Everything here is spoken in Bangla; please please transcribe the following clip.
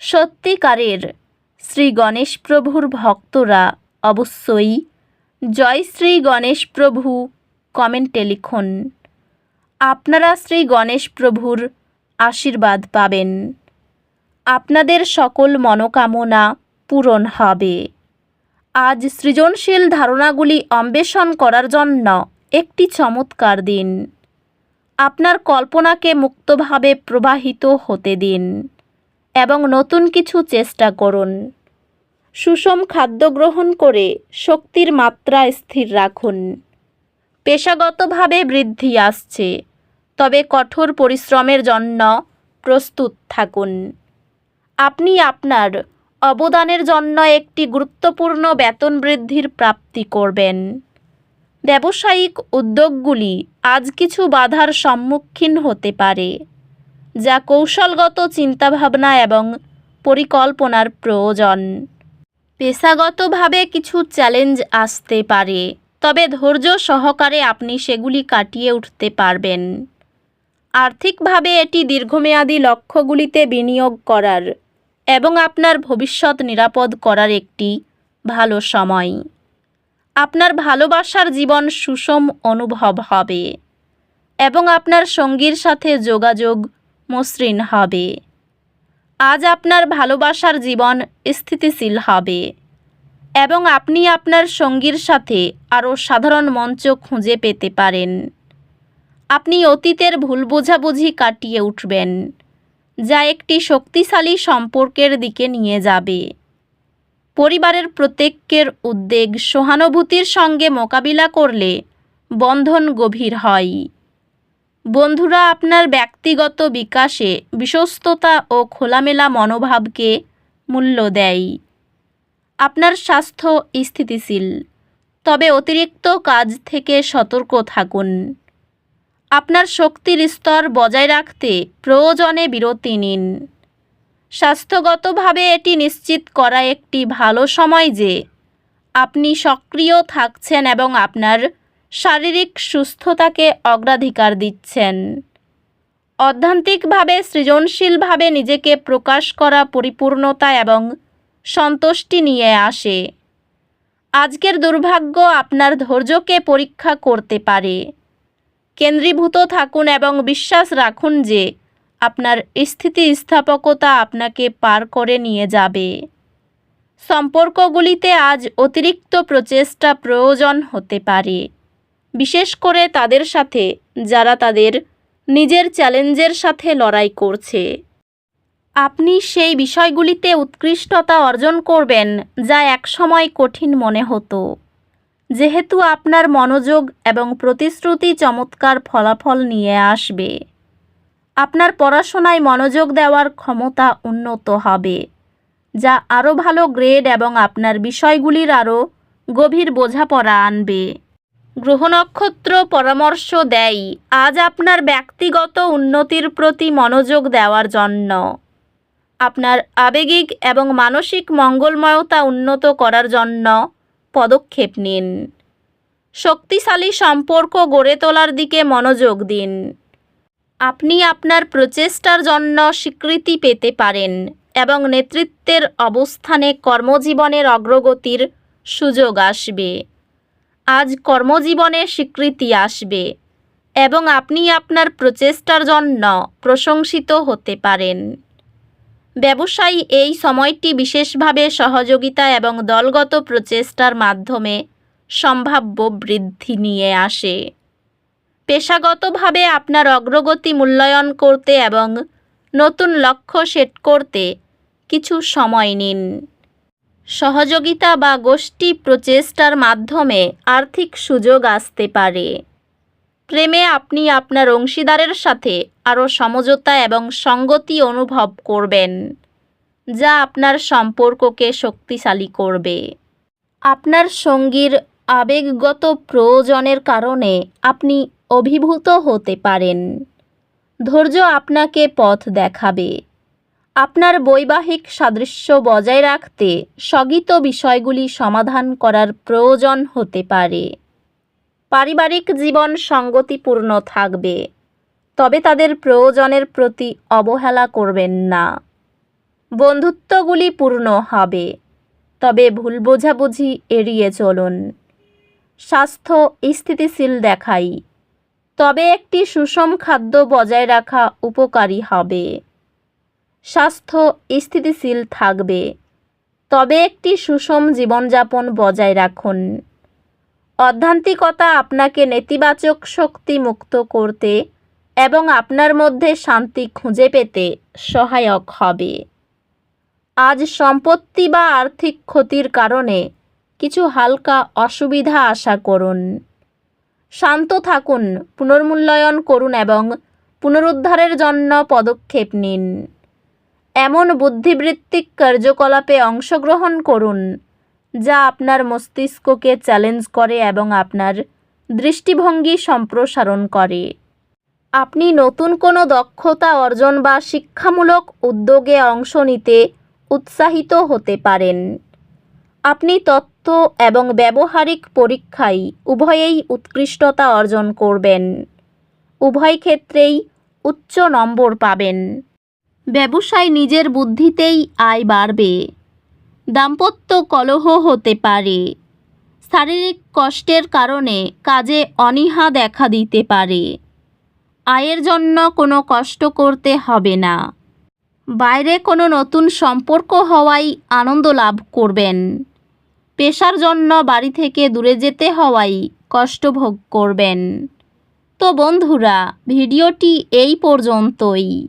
সত্যিকারের শ্রী গণেশ প্রভুর ভক্তরা অবশ্যই জয় শ্রী গণেশ প্রভু কমেন্টে লিখুন। আপনারা শ্রী গণেশ প্রভুর আশীর্বাদ পাবেন। আপনাদের সকল মনোকামনা পূরণ হবে। আজ সৃজনশীল ধারণাগুলি অন্বেষণ করার জন্য একটি চমৎকার দিন। আপনার কল্পনাকে মুক্তভাবে প্রবাহিত হতে দিন। এবং নতুন কিছু চেষ্টা করুন। সুষম খাদ্য গ্রহণ করে শক্তির মাত্রা স্থির রাখুন। পেশাগতভাবে বৃদ্ধি আসছে, তবে কঠোর পরিশ্রমের জন্য প্রস্তুত থাকুন। আপনি আপনার অবদানের জন্য একটি গুরুত্বপূর্ণ বেতন বৃদ্ধির প্রাপ্তি করবেন। ব্যবসায়িক উদ্যোগগুলি আজ কিছু বাধার সম্মুখীন হতে পারে। যা কৌশলগত চিন্তাভাবনা এবং পরিকল্পনার প্রয়োজন। পেশাগতভাবে কিছু চ্যালেঞ্জ আসতে পারে, তবে ধৈর্য সহকারে আপনি সেগুলি কাটিয়ে উঠতে পারবেন। আর্থিকভাবে এটি দীর্ঘমেয়াদী লক্ষ্যগুলিতে বিনিয়োগ করার এবং আপনার ভবিষ্যৎ নিরাপদ করার একটি ভালো সময়। আপনার ভালোবাসার জীবন সুষম অনুভব হবে এবং আপনার সঙ্গীর সাথে যোগাযোগ মসৃণ হবে। আজ আপনার ভালোবাসার জীবন স্থিতিশীল হবে এবং আপনি আপনার সঙ্গীর সাথে আরও সাধারণ মঞ্চ খুঁজে পেতে পারেন। আপনি অতীতের ভুল বোঝাবুঝি কাটিয়ে উঠবেন, যা একটি শক্তিশালী সম্পর্কের দিকে নিয়ে যাবে। পরিবারের প্রত্যেকের উদ্বেগ সহানুভূতির সঙ্গে মোকাবিলা করলে বন্ধন গভীর হয়। বন্ধুরা, আপনার ব্যক্তিগত বিকাশে বিশ্বস্ততা ও খোলামেলা মনোভাবকে মূল্য দেয়। আপনার স্বাস্থ্য স্থিতিশীল। তবে অতিরিক্ত কাজ থেকে সতর্ক থাকুন। আপনার শক্তির স্তর বজায় রাখতে প্রয়োজনে বিরতি নিন। স্বাস্থ্যগতভাবে এটি নিশ্চিত করা একটি ভালো সময় যে আপনি সক্রিয় থাকছেন এবং আপনার শারীরিক সুস্থতাকে অগ্রাধিকার দিচ্ছেন। অধ্যান্তিকভাবে সৃজনশীলভাবে নিজেকে প্রকাশ করা পরিপূর্ণতা এবং সন্তুষ্টি নিয়ে আসে। আজকের দুর্ভাগ্য আপনার ধৈর্যকে পরীক্ষা করতে পারে। কেন্দ্রীভূত থাকুন এবং বিশ্বাস রাখুন যে আপনার স্থিতিস্থাপকতা আপনাকে পার করে নিয়ে যাবে। সম্পর্কগুলিতে আজ অতিরিক্ত প্রচেষ্টা প্রয়োজন হতে পারে। বিশেষ করে তাদের সাথে, যারা তাদের নিজের চ্যালেঞ্জের সাথে লড়াই করছে। আপনি সেই বিষয়গুলিতে উৎকৃষ্টতা অর্জন করবেন, যা একসময় কঠিন মনে হতো। যেহেতু আপনার মনোযোগ এবং প্রতিশ্রুতি চমৎকার ফলাফল নিয়ে আসবে। আপনার পড়াশোনায় মনোযোগ দেওয়ার ক্ষমতা উন্নত হবে, যা আরও ভালো গ্রেড এবং আপনার বিষয়গুলির আরও গভীর বোঝাপড়া আনবে। গ্রহ নক্ষত্র পরামর্শ দেয়, আজ আপনার ব্যক্তিগত উন্নতির প্রতি মনোযোগ দেওয়ার জন্য। আপনার আবেগিক এবং মানসিক মঙ্গলময়তা উন্নত করার জন্য পদক্ষেপ নিন। শক্তিশালী সম্পর্ক গড়ে তোলার দিকে মনোযোগ দিন। আপনি আপনার প্রচেষ্টার জন্য স্বীকৃতি পেতে পারেন এবং নেতৃত্বের অবস্থানে কর্মজীবনের অগ্রগতির সুযোগ আসবে। আজ কর্মজীবনে স্বীকৃতি আসবে এবং আপনি আপনার প্রচেষ্টার জন্য প্রশংসিত হতে পারেন। ব্যবসায়ী এই সময়টি বিশেষভাবে সহযোগিতা এবং দলগত প্রচেষ্টার মাধ্যমে সম্ভাব্য বৃদ্ধি নিয়ে আসে। পেশাগতভাবে আপনার অগ্রগতি মূল্যায়ন করতে এবং নতুন লক্ষ্য সেট করতে কিছু সময় নিন। সহযোগিতা বা গোষ্ঠী প্রচেষ্টার মাধ্যমে আর্থিক সুযোগ আসতে পারে। প্রেমে আপনি আপনার অংশীদারের সাথে আরও সমঝোতা এবং সঙ্গতি অনুভব করবেন, যা আপনার সম্পর্ককে শক্তিশালী করবে। আপনার সঙ্গীর আবেগগত প্রয়োজনের কারণে আপনি অভিভূত হতে পারেন। ধৈর্য আপনাকে পথ দেখাবে। আপনার বৈবাহিক সাদৃশ্য বজায় রাখতে স্থগিত বিষয়গুলি সমাধান করার প্রয়োজন হতে পারে। পারিবারিক জীবন সঙ্গতিপূর্ণ থাকবে, তবে তাদের প্রয়োজনের প্রতি অবহেলা করবেন না। বন্ধুত্বগুলি পূর্ণ হবে, তবে ভুল বোঝাবুঝি এড়িয়ে চলুন। স্বাস্থ্য স্থিতিশীল দেখাই, তবে একটি সুষম খাদ্য বজায় রাখা উপকারী হবে। স্বাস্থ্য স্থিতিশীল থাকবে। তবে একটি সুষম জীবনযাপন বজায় রাখুন। অধ্যান্তিকতা আপনাকে নেতিবাচক শক্তি মুক্ত করতে এবং আপনার মধ্যে শান্তি খুঁজে পেতে সহায়ক হবে। আজ সম্পত্তি বা আর্থিক ক্ষতির কারণে কিছু হালকা অসুবিধা আশা করুন। শান্ত থাকুন, পুনর্মূল্যায়ন করুন এবং পুনরুদ্ধারের জন্য পদক্ষেপ নিন। এমন বুদ্ধিবৃত্তিক কার্যকলাপে অংশগ্রহণ করুন, যা আপনার মস্তিষ্ককে চ্যালেঞ্জ করে এবং আপনার দৃষ্টিভঙ্গি সম্প্রসারণ করে। আপনি নতুন কোনো দক্ষতা অর্জন বা শিক্ষামূলক উদ্যোগে অংশ নিতে উৎসাহিত হতে পারেন। আপনি তথ্য এবং ব্যবহারিক পরীক্ষায় উভয়েই উৎকৃষ্টতা অর্জন করবেন। উভয় ক্ষেত্রেই উচ্চ নম্বর পাবেন। ব্যবসায় নিজের বুদ্ধিতেই আয় বাড়বে। দাম্পত্য কলহ হতে পারে। শারীরিক কষ্টের কারণে কাজে অনীহা দেখা দিতে পারে। আয়ের জন্য কোনো কষ্ট করতে হবে না। বাইরে কোনো নতুন সম্পর্ক হওয়াই আনন্দ লাভ করবেন। পেশার জন্য বাড়ি থেকে দূরে যেতে হওয়াই কষ্ট ভোগ করবেন। তো বন্ধুরা, ভিডিওটি এই পর্যন্তই।